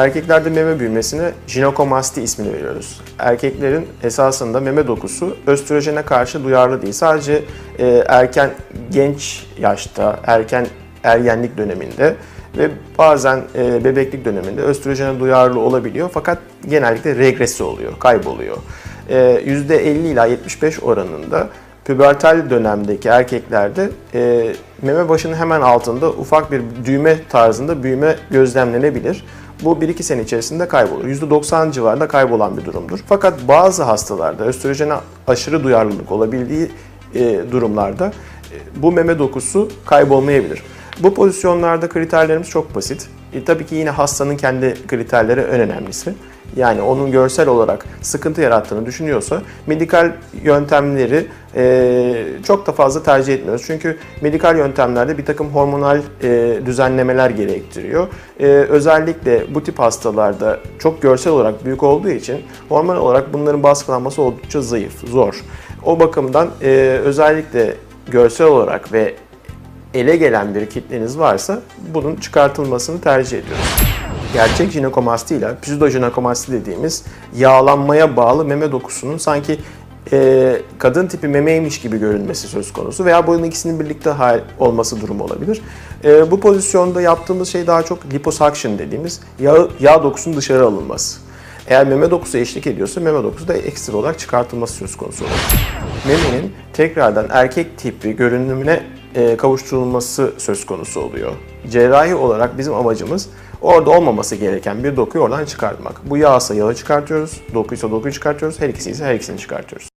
Erkeklerde meme büyümesine jinekomasti ismini veriyoruz. Erkeklerin esasında meme dokusu östrojene karşı duyarlı değil. Sadece e, erken genç yaşta, erken ergenlik döneminde ve bazen e, bebeklik döneminde östrojene duyarlı olabiliyor fakat genellikle regresi oluyor, kayboluyor. E, %50 ila 75 oranında Pubertal dönemdeki erkeklerde e, meme başının hemen altında ufak bir düğme tarzında büyüme gözlemlenebilir. Bu 1-2 sene içerisinde kaybolur. %90 civarında kaybolan bir durumdur. Fakat bazı hastalarda östrojene aşırı duyarlılık olabildiği e, durumlarda e, bu meme dokusu kaybolmayabilir. Bu pozisyonlarda kriterlerimiz çok basit. E, tabii ki yine hastanın kendi kriterleri en önemlisi. Yani onun görsel olarak sıkıntı yarattığını düşünüyorsa medikal yöntemleri e, çok da fazla tercih etmiyoruz. Çünkü medikal yöntemlerde bir takım hormonal e, düzenlemeler gerektiriyor. E, özellikle bu tip hastalarda çok görsel olarak büyük olduğu için hormon olarak bunların baskılanması oldukça zayıf, zor. O bakımdan e, özellikle görsel olarak ve ele gelen bir kitleniz varsa bunun çıkartılmasını tercih ediyoruz. Gerçek jinekomasti ile pseudojinekomasti dediğimiz yağlanmaya bağlı meme dokusunun sanki e, kadın tipi memeymiş gibi görünmesi söz konusu veya bunun ikisinin birlikte olması durumu olabilir. E, bu pozisyonda yaptığımız şey daha çok liposuction dediğimiz yağ, yağ dokusunun dışarı alınması. Eğer meme dokusu eşlik ediyorsa meme dokusu da ekstra olarak çıkartılması söz konusu olur. Memenin tekrardan erkek tipi görünümüne kavuşturulması söz konusu oluyor. Cerrahi olarak bizim amacımız orada olmaması gereken bir dokuyu oradan çıkartmak. Bu yağsa yağı çıkartıyoruz, dokuysa dokuyu çıkartıyoruz, her ikisi ise her ikisini çıkartıyoruz.